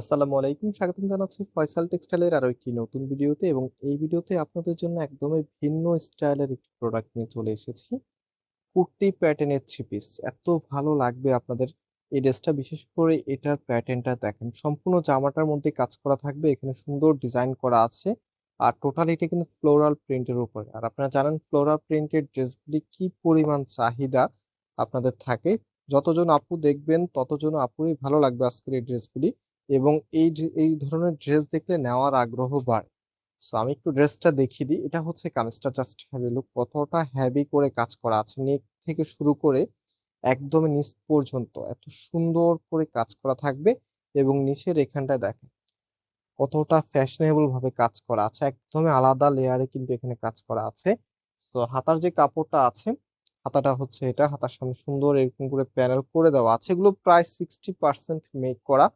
আসসালামু আলাইকুম, স্বাগতম জানাচ্ছি ফয়সাল টেক্সটাইলের আরও একটি নতুন ভিডিওতে এবং এই ভিডিওতে আপনাদের জন্য একদমই ভিন্ন স্টাইলের একটি প্রোডাক্ট নিয়ে চলে এসেছি। কুর্তি প্যাটার্নের থ্রি পিস এত ভালো লাগবে আপনাদের। এই ড্রেসটা বিশেষ করে এটার প্যাটার্নটা দেখেন। সম্পূর্ণ জামাটার মধ্যে কাজ করা থাকবে। এখানে সুন্দর ডিজাইন করা আছে। আর টোটাল এটা কিন্তু ফ্লোরাল প্রিন্টের উপরে। আর আপনারা জানেন ফ্লোরাল প্রিন্টের ড্রেসগুলি কি পরিমাণ চাহিদা আপনাদের থাকে। যতজন আপু দেখবেন, ততজন আপুরই ভালো লাগবে আজকের এই ড্রেসগুলি। এবং এই এই ধরনের ড্রেস দেখলে নেওয়ার আগ্রহ বাড়ে। সো আমি একটু ড্রেসটা দেখিয়ে দিই। এটা হচ্ছে কামিজটা জাস্ট হ্যাভি লুক কতটা হ্যাভি করে কাজ করা আছে। নেক থেকে শুরু করে একদম নিচ পর্যন্ত এত সুন্দর করে কাজ করা থাকবে এবং নিচের এখানটায় দেখেন কতটা ফ্যাশনেবল ভাবে কাজ করা আছে। একদমই আলাদা লেয়ারে কিন্তু এখানে কাজ করা আছে। তো হাতার যে কাপড়টা আছে, হাতাটা হচ্ছে এটা। হাতার সামনে সুন্দর এরকম করে প্যানেল করে দেওয়া আছে। এগুলো প্রায় সিক্সটি পার্সেন্ট মেক করা।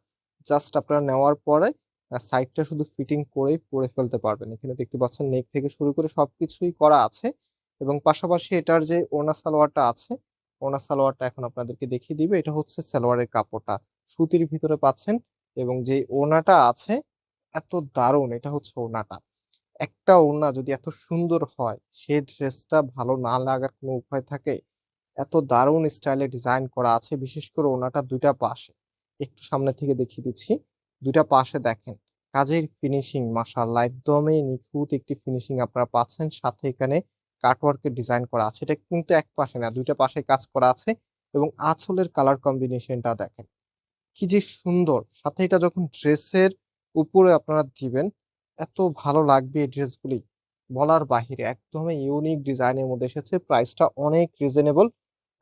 জাস্ট আপনারা নেওয়ার পরে সাইডটা শুধু ফিটিং করেই পরে ফেলতে পারবেন। এখানে দেখতে পাচ্ছেন নেক থেকে শুরু করে সবকিছুই করা আছে এবং পাশাপাশি এটার যে ওনা সালোয়ারটা আছে ওনা সালোয়ারটা এখন আপনাদেরকে দেখিয়ে দিবে। এটা হচ্ছে সালোয়ারের কাপড়টা। সুতির ভিতরে পাচ্ছেন এবং যে ওনাটা আছে, এত দারুণ এটা হচ্ছে ওনাটা একটা ওড়না যদি এত সুন্দর হয়, সে ড্রেসটা ভালো না লাগার কোনো উপায় থাকে? এত দারুণ স্টাইলে ডিজাইন করা আছে, বিশেষ করে ওনাটা দুইটা পাশে। একটু সামনে থেকে দেখিয়ে দিচ্ছি। দুইটা পাশে দেখেন, কাজের ফিনিশিং মাশাআল্লাহ, একদমই নিখুঁত একটি ফিনিশিং আপনারা পাচ্ছেন। সাথে এখানে কাটওয়ার্কের ডিজাইন করা আছে। এটা কিন্তু এক পাশে না, দুইটা পাশে কাজ করা আছে এবং আঁচলের কালার কম্বিনেশনটা দেখেন, কি যে সুন্দর। সাথে এটা যখন ড্রেসের উপরে আপনারা দিবেন, এত ভালো লাগবে এই ড্রেসগুলি বলার বাহিরে একদমই ইউনিক ডিজাইনের মধ্যে এসেছে। প্রাইসটা অনেক রিজনেবল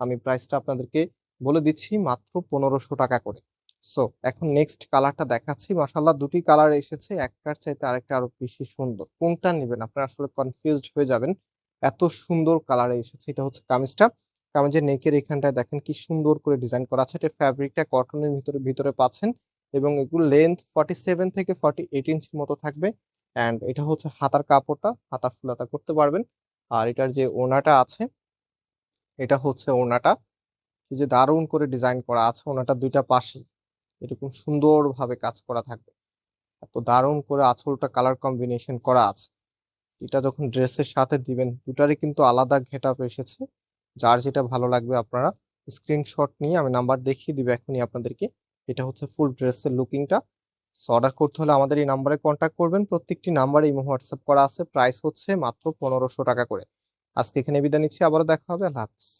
আমি প্রাইসটা আপনাদেরকে বলে দিচ্ছি মাত্র পনেরোশো টাকা করে। সো এখন নেক্সট কালারটা দেখাচ্ছি। মাসাল্লাহ দুটি কালার এসেছে। একটার চাইতে আরেকটা আরও বেশি সুন্দর। কোনটা নেবেন? আপনারা আসলে কনফিউজড হয়ে যাবেন। এত সুন্দর কালারে এসেছে। এটা হচ্ছে কামিজটা। কামিজের নেকের এখানটায় দেখেন কি সুন্দর করে ডিজাইন করা আছে। এটা ফ্যাব্রিকটা কটনের ভিতরে ভিতরে পাচ্ছেন এবং এগুলো লেন্থ ফর্টি সেভেন থেকে ফর্টি এইট ইঞ্চির মতো থাকবে। অ্যান্ড এটা হচ্ছে হাতার কাপড়টা। হাতা ফুলাতা করতে পারবেন। আর এটার যে ওনাটা আছে, এটা হচ্ছে ওনাটা যে দারুণ করে ডিজাইন করা আছে। ওনাটা দুইটা পাশেই এরকম সুন্দরভাবে কাজ করা থাকবে। এত দারুণ করে আঁচলটা কালার কম্বিনেশন করা আছে। এটা যখন ড্রেসের সাথে দিবেন, দুটারই কিন্তু আলাদা ঘেট আপ এসেছে। যার যেটা ভালো লাগবে আপনারা স্ক্রিনশট নিয়ে আমি নাম্বার দেখিয়ে দিবে এখনই আপনাদেরকে। এটা হচ্ছে ফুল ড্রেসের লুকিংটা অর্ডার করতে হলে আমাদের এই নাম্বারে কন্ট্যাক্ট করবেন। প্রত্যেকটি নাম্বারে ইমো হোয়াটসঅ্যাপ করা আছে। প্রাইস হচ্ছে মাত্র পনেরোশো টাকা করে। আজকে এখানে বিদায় নিচ্ছি। আবারও দেখা হবে। আল্লাহ হাফিজ।